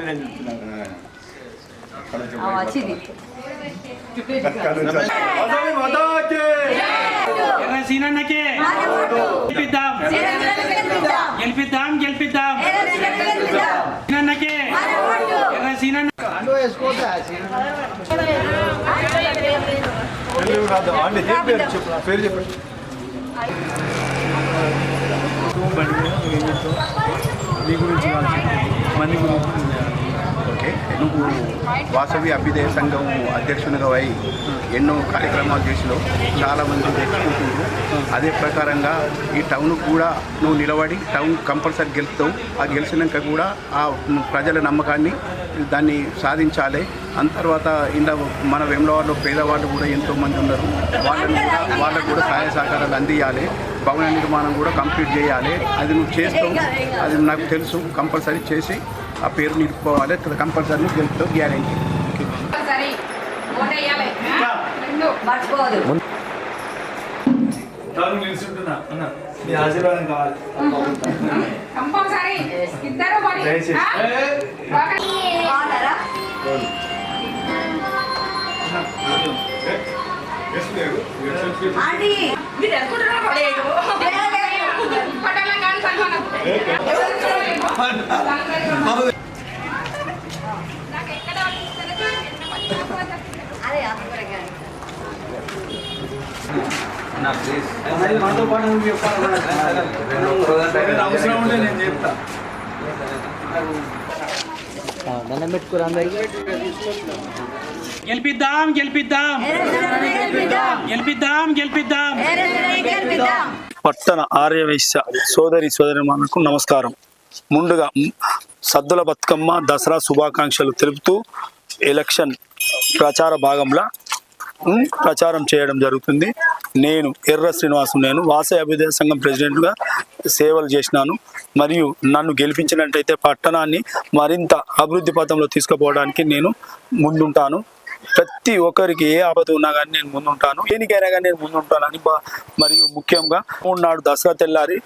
చెప్తే నేను చెప్తున్నాను వచ్చింది వసవి మాతాకి ఎర్ర సీనన్నకే గెలిపిద్దాం గెలిపిద్దాం గెలిపిద్దాం సీనన్నకే ఎర్ర సీనన్న తెలుగు రాదు అండి ఏం పేరు చెప్పు నా పేరు చెప్పండి నీ గురించి కాదు. మంది గురించి ఓకే నువ్వు వాసవి అభ్యుదయ సంఘం అధ్యక్షునిగా అయి ఎన్నో కార్యక్రమాలు చేసినావు చాలామంది తెచ్చుకుంటున్నారు అదే ప్రకారంగా ఈ టౌన్ కూడా నువ్వు నిలబడి టౌన్ కంపల్సరీ గెలుస్తావు ఆ గెలిచినాక కూడా ఆ ప్రజల నమ్మకాన్ని దాన్ని సాధించాలి. అంత తర్వాత ఇలా మన వెమ్లవాడలో పేదవాళ్ళు కూడా ఎంతోమంది ఉన్నారు. వాళ్ళని కూడా వాళ్ళకు కూడా సహాయ సహకారాలు అందియాలి. భవన నిర్మాణం కూడా కంప్లీట్ చేయాలి. అది నువ్వు చేస్తావు. అది నాకు తెలుసు. కంపల్సరీ చేసి ఆ పేరు నిలుపుకోవాలి. కంపల్సరీ నువ్వు గెలుపుతావు గ్యారెంటీ మీ ఆశీర్వాదం కావాలి. కంపల్సరీ ఇద్దరు మరి. అనుకుంటున్నారా పడేయడు పటాలం కాదు అందుకొరకే. ఏదైనా అవసరం ఉంటే నేను చెప్తా గెలిపిద్దాం గెలిపిద్దాం గెలిపిద్దాం. గెలిపిద్దాం గెలిపిద్దాం ఎర్రచందనాన్ని గెలిపిద్దాం. పట్టణ ఆర్యవైశ్య సోదరి సోదరిమాలకు నమస్కారం ముందుగా సద్దుల బతుకమ్మ దసరా శుభాకాంక్షలు తెలుపుతూ ఎలక్షన్ ప్రచార భాగంలో ప్రచారం చేయడం జరుగుతుంది. నేను ఎర్ర శ్రీనివాసు నేను వాసవి అభ్యుదయ సంఘం ప్రెసిడెంట్గా సేవలు చేసినాను. మరియు నన్ను గెలిపించినట్టయితే పట్టణాన్ని మరింత అభివృద్ధి పథంలో తీసుకుపోవడానికి నేను ముందుంటాను. ప్రతి ఒక్కరికి ఏ ఆపద ఉన్నా కానీ నేను ముందుంటాను. దేనికైనా కానీ నేను ముందుంటానని బా- మరియు ముఖ్యంగా మూడు నాడు దసరా తెల్లారి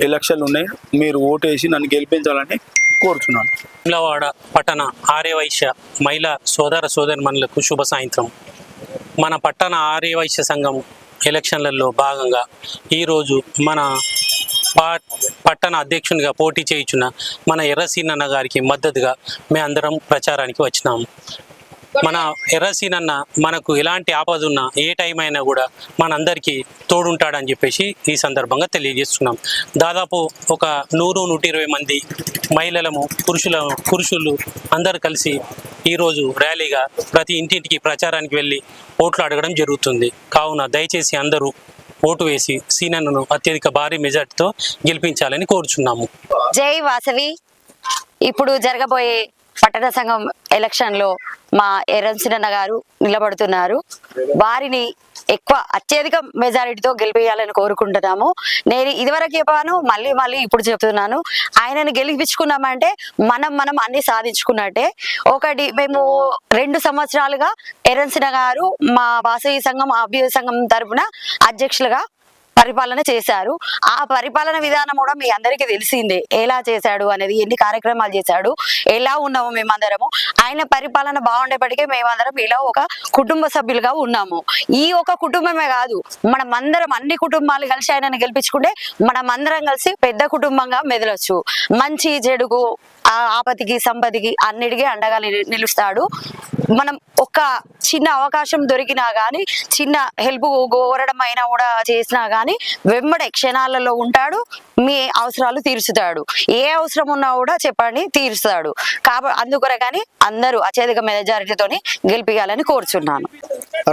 ఎలక్షన్లు ఉన్నాయి. మీరు ఓటేసి నన్ను గెలిపించాలని కోరుతున్నాను ఇమ్లవాడ పట్టణ ఆర్యవైశ్య మహిళా సోదర సోదరిమణులకు శుభ సాయంత్రం. మన పట్టణ ఆర్యవైశ్య సంఘం ఎలక్షన్లలో భాగంగా ఈరోజు మన పా పట్టణ అధ్యక్షునిగా పోటీ చేయుచున్న మన ఎర్రసీనన్న గారికి మద్దతుగా మేము అందరం ప్రచారానికి వచ్చినాము మన ఎర్రసీనన్న మనకు ఎలాంటి ఆపద ఉన్నా ఏ టైం అయినా కూడా మనందరికీ తోడుంటాడని చెప్పేసి ఈ సందర్భంగా తెలియజేస్తున్నాం. దాదాపు ఒక నూరు నూట ఇరవై మంది మహిళలము పురుషుల పురుషులు అందరు కలిసి ఈరోజు ర్యాలీగా ప్రతి ఇంటింటికి ప్రచారానికి వెళ్ళి ఓట్లు అడగడం జరుగుతుంది. కావున దయచేసి అందరూ ఓటు వేసి సీనన్నను అత్యధిక భారీ మెజార్టీతో గెలిపించాలని కోరుచున్నాము. జై వాసవి. ఇప్పుడు జరగబోయే పట్టణ సంఘం ఎలక్షన్లో మా ఎర్రంసినన్న గారు నిలబడుతున్నారు. వారిని ఎక్కువ అత్యధిక మెజారిటీతో గెలిపేయాలని కోరుకుంటున్నాము. నేను ఇదివరకు చెప్పాను మళ్ళీ మళ్ళీ ఇప్పుడు చెప్తున్నాను. ఆయనను గెలిపించుకున్నామంటే మనం మనం అన్ని సాధించుకున్నట్టే. ఒకటి మేము రెండు సంవత్సరాలుగా ఎర్రన్సిన గారు మా వాసవి సంఘం అభ్యుదయ సంఘం తరపున అధ్యక్షులుగా పరిపాలన చేశారు. ఆ పరిపాలన విధానం కూడా మీ అందరికీ తెలిసిందే. ఎలా చేశాడు అనేది ఎన్ని కార్యక్రమాలు చేశాడు ఎలా ఉన్నాము మేమందరము ఆయన పరిపాలన బాగుండేప్పటికీ మేమందరం ఇలా ఒక కుటుంబ సభ్యులుగా ఉన్నాము. ఈ ఒక కుటుంబమే కాదు మనం అందరం అన్ని కుటుంబాలు కలిసి ఆయనను గెలిపించుకుంటే మనం అందరం కలిసి పెద్ద కుటుంబంగా మెదలొచ్చు. మంచి చెడుకు ఆ ఆపతికి సంపదికి అన్నిటికీ అండగా నిలుస్తాడు. మనం ఒక చిన్న అవకాశం దొరికినా కానీ చిన్న హెల్ప్ కోరడం అయినా కూడా చేసినా కానీ వెంబడే క్షణాలలో ఉంటాడు మీ అవసరాలు తీర్చుతాడు ఏ అవసరం ఉన్నా కూడా చెప్పండి తీరుస్తాడు. కాబట్టి అందుకొరకని అందరూ అత్యధిక మెజారిటీతోని గెలిపించాలని కోరుచున్నాను.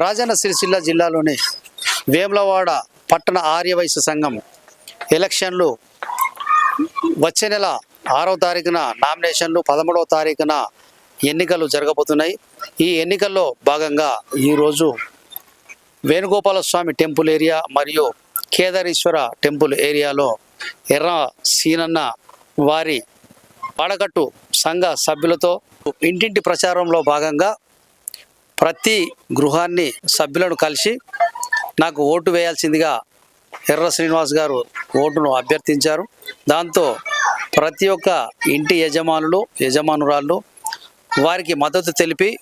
రాజన్న సిరిసిల్ల జిల్లాలోని వేములవాడ పట్టణ ఆర్యవైశ్య సంఘం ఎలక్షన్లు వచ్చే నెల ఆరో తారీఖున నామినేషన్లు పదమూడవ తారీఖున ఎన్నికలు జరగబోతున్నాయి. ఈ ఎన్నికల్లో భాగంగా ఈరోజు వేణుగోపాల స్వామి టెంపుల్ ఏరియా మరియు కేదారేశ్వర టెంపుల్ ఏరియాలో ఎర్ర సీనన్న వారి వాడకట్టు సంఘ సభ్యులతో ఇంటింటి ప్రచారంలో భాగంగా ప్రతి గృహాన్ని సభ్యులను కలిసి నాకు ఓటు వేయాల్సిందిగా ఎర్ర శ్రీనివాస్ గారు ఓటును అభ్యర్థించారు. దాంతో ప్రతి ఒక్క ఇంటి యజమానులు యజమానురాళ్ళు వారికి మద్దతు తెలిపి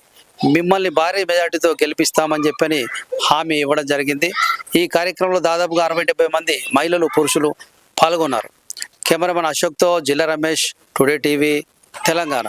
మిమ్మల్ని భారీ మెజార్టీతో గెలిపిస్తామని చెప్పని హామీ ఇవ్వడం జరిగింది. ఈ కార్యక్రమంలో దాదాపుగా అరవై డెబ్బై మంది మహిళలు పురుషులు పాల్గొన్నారు. కెమెరామెన్ అశోక్తో జిల్లా రమేష్ టుడే టీవీ తెలంగాణ.